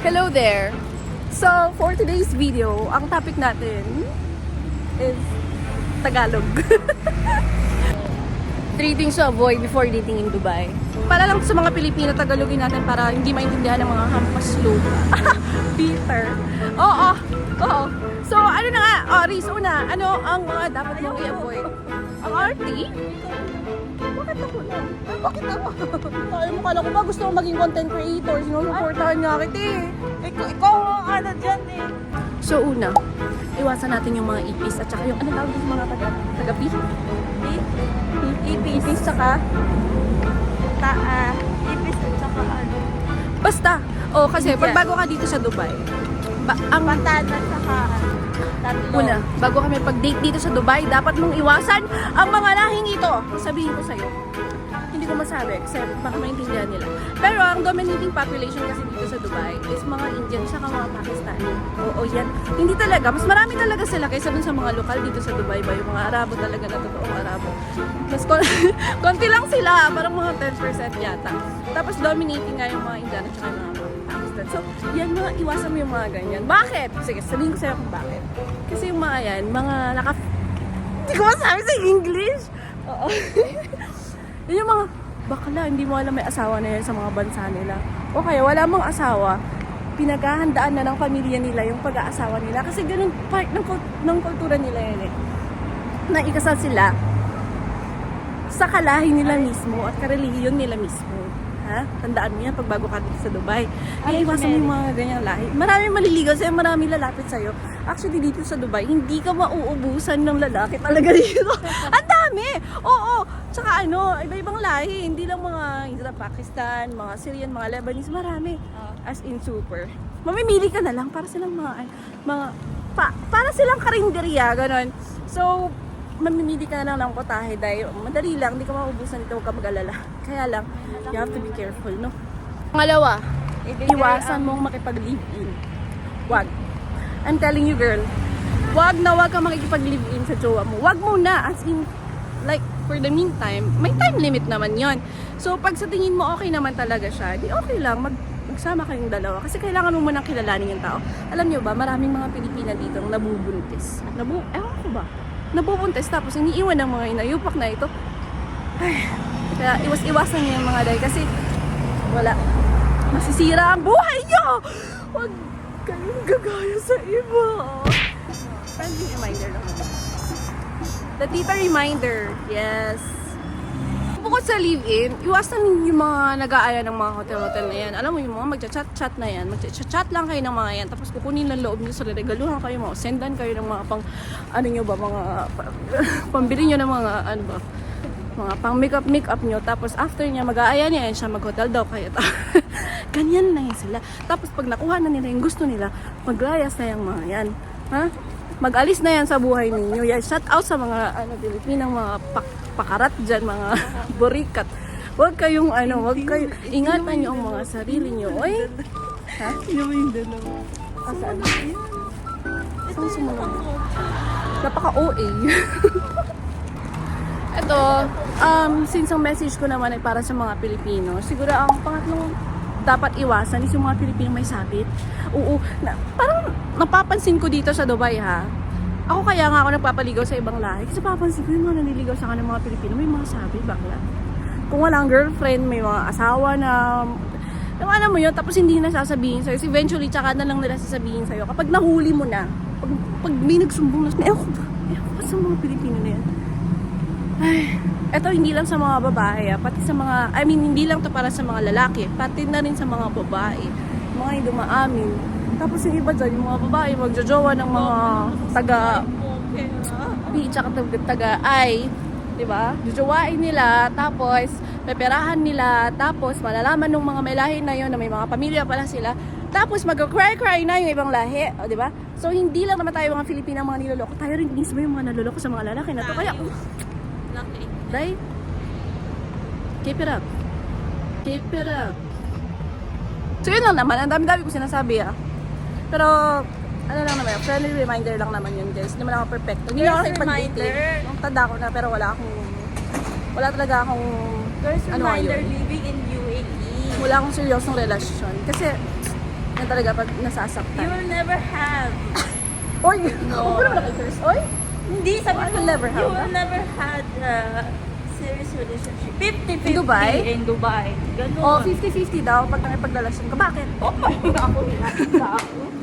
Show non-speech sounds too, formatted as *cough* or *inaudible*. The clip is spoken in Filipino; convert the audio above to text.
Hello there! So, for today's video, ang topic natin is Tagalog. *laughs* Three things to avoid before dating in Dubai. Para lang sa mga Pilipino, Tagalogin natin para hindi maintindihan ng mga hampas. *laughs* Peter. Oo, oo. So, ano na oh, Riz, una, ano ang mga dapat mong i-avoid? Ang RT? Bakit ako lang? Bakit ako? *laughs* Ay, mo kala ko ba gusto mo maging content creator? Sinusuportahan nga kita eh. Ikaw, ikaw ang ano dyan eh. So una, iwasan natin yung mga ipis at saka yung ano tawag sa mga taga tagapi? Ipis. Ipis saka Taa. Ipis at saka ano. basta. Oh, kasi pag bago ka dito sa Dubai, ba, ang Pantana at saka ano. Tatlo. una, bago kami pag-date dito sa Dubai, dapat mong iwasan ang mga lahing ito. Sabihin ko sa'yo. Hindi ko masabi kasi baka maintindihan nila. Pero ang dominating population kasi dito sa Dubai is mga Indian saka mga Pakistani. Oo, yan. Hindi talaga. Mas marami talaga sila kaysa dun sa mga lokal dito sa Dubai ba? Yung mga Arabo talaga na totoong Arabo. Mas kon *laughs* konti lang sila. Parang mga 10% yata. Tapos dominating nga yung mga Indian at saka yung mga Pakistan. So, yan mga iwasan mo yung mga ganyan. Bakit? Sige, sabihin ko sa'yo kung bakit. Kasi yung mga yan, mga naka... Hindi ko masabi sa English. Oo. *laughs* Yun yung mga bakla, hindi mo alam may asawa na yan sa mga bansa nila. O kaya wala mong asawa, pinaghahandaan na ng pamilya nila yung pag-aasawa nila. Kasi ganun part ng, ng kultura nila yan eh. Na ikasal sila sa kalahi nila mismo at karelihiyon nila mismo. Ha? Tandaan mo yan pag bago ka dito sa Dubai. Kaya iwasan mo yung mga ganyang lahi. Marami maliligaw sa'yo, marami lalapit sa'yo. Actually, dito sa Dubai, hindi ka mauubusan ng lalaki talaga *laughs* dito. Ang dami! Oo! Tsaka ano, iba-ibang lahi. Hindi lang mga, hindi lang Pakistan, mga Syrian, mga Lebanese, marami. As in super. Mamimili ka na lang para silang mga, mga, pa, para silang karinderya, ganon. So, mamimili ka na lang ng potahe dahil madali lang, hindi ka maubusan ito, huwag ka mag-alala. Kaya lang, you have to be careful, no? Pangalawa, iwasan mong makipag-live-in. Wag. I'm telling you, girl, wag na wag ka makikipag-live-in sa jowa mo. Wag mo na, as in, like, for the meantime, may time limit naman yon. So, pag sa tingin mo okay naman talaga siya, di okay lang, mag magsama kayong dalawa. Kasi kailangan mo munang kilalanin yung tao. Alam niyo ba, maraming mga Pilipina dito ang nabubuntis. Nabu ewan ko ba? Nabubuntis tapos iniiwan ng mga inayupak na ito. Ay, kaya iwas-iwasan niyo yung mga day kasi wala. Masisira ang buhay niyo! Huwag kayong gagaya sa iba. Friendly reminder lang. The tita reminder. Yes. Bukod sa live-in, iwasan yung mga nag-aaya ng mga hotel-hotel na yan. Alam mo yung mga magchat-chat na yan. Magchat-chat lang kayo ng mga yan. Tapos kukunin ng loob nyo sa regaluhan kayo, mga sendan kayo ng mga pang, ano nyo ba, mga, pa- *laughs* pambili nyo ng mga, ano ba, mga pang makeup makeup nyo tapos after niya mag-aaya niya yan siya mag-hotel daw kayo *laughs* ganyan na yan sila tapos pag nakuha na nila yung gusto nila maglayas na yung mga yan ha mag-alis na yan sa buhay ninyo yan shout out sa mga ano Pilipinang mga pak pakarat dyan mga *laughs* burikat Huwag kayong ano, huwag kayo, ingatan niyo ang mga sarili niyo. Oy, ha? Yun mo yung dalawa. Asan? Saan sumunod? Napaka-OA. *laughs* Ito, um, since ang message ko naman ay para sa mga Pilipino, siguro ang pangatlong dapat iwasan is yung mga Pilipino may sabit. Oo, na, parang napapansin ko dito sa Dubai ha. Ako kaya nga ako nagpapaligaw sa ibang lahi kasi papansin ko yung mga naniligaw sa kanila mga Pilipino may mga sabit bakla. Kung walang girlfriend, may mga asawa na yung alam mo yun, tapos hindi na sasabihin sa'yo. Eventually, tsaka na lang nila sasabihin sa'yo. Kapag nahuli mo na, pag, pag may nagsumbong na, ewan ko ba, ba sa mga Pilipino na yan. Ay, eto hindi lang sa mga babae, ah, pati sa mga, I mean, hindi lang to para sa mga lalaki, pati na rin sa mga babae, mga hindi dumaamin. Tapos yung iba dyan, yung mga babae, magjojowa ng mga taga, B, tsaka taga, taga I, di ba? Jojowain nila, tapos peperahan nila, tapos malalaman ng mga may lahi na yon na may mga pamilya pala sila, tapos mag-cry-cry na yung ibang lahi, o, di ba? So, hindi lang naman tayo mga Filipina mga niloloko, tayo rin mismo yung mga naloloko sa mga lalaki na to. Kaya, Laki. Right? Keep it up. Keep it up. So yun lang naman, ang dami-dami ko sinasabi ah. Pero, ano lang naman, friendly reminder lang naman yun guys. Hindi naman ako perfecto. Hindi ako a nakipag-dating. reminder. Nung tanda ko na, pero wala akong, wala talaga akong, There's Ano reminder yun? living in UAE. wala akong seryosong relasyon. Kasi, Yan talaga pag You nasasaktan. will never have. *laughs* Oy! Huwag ko naman nakikris. Oy! Hindi, sabi ko, will never have you will that. never had a serious relationship. 50-50 In Dubai? In Dubai. Ganun. O, 50-50 daw pag nakipagrelasyon ka. Bakit? Oh, *laughs* ako, *laughs* ako, ako.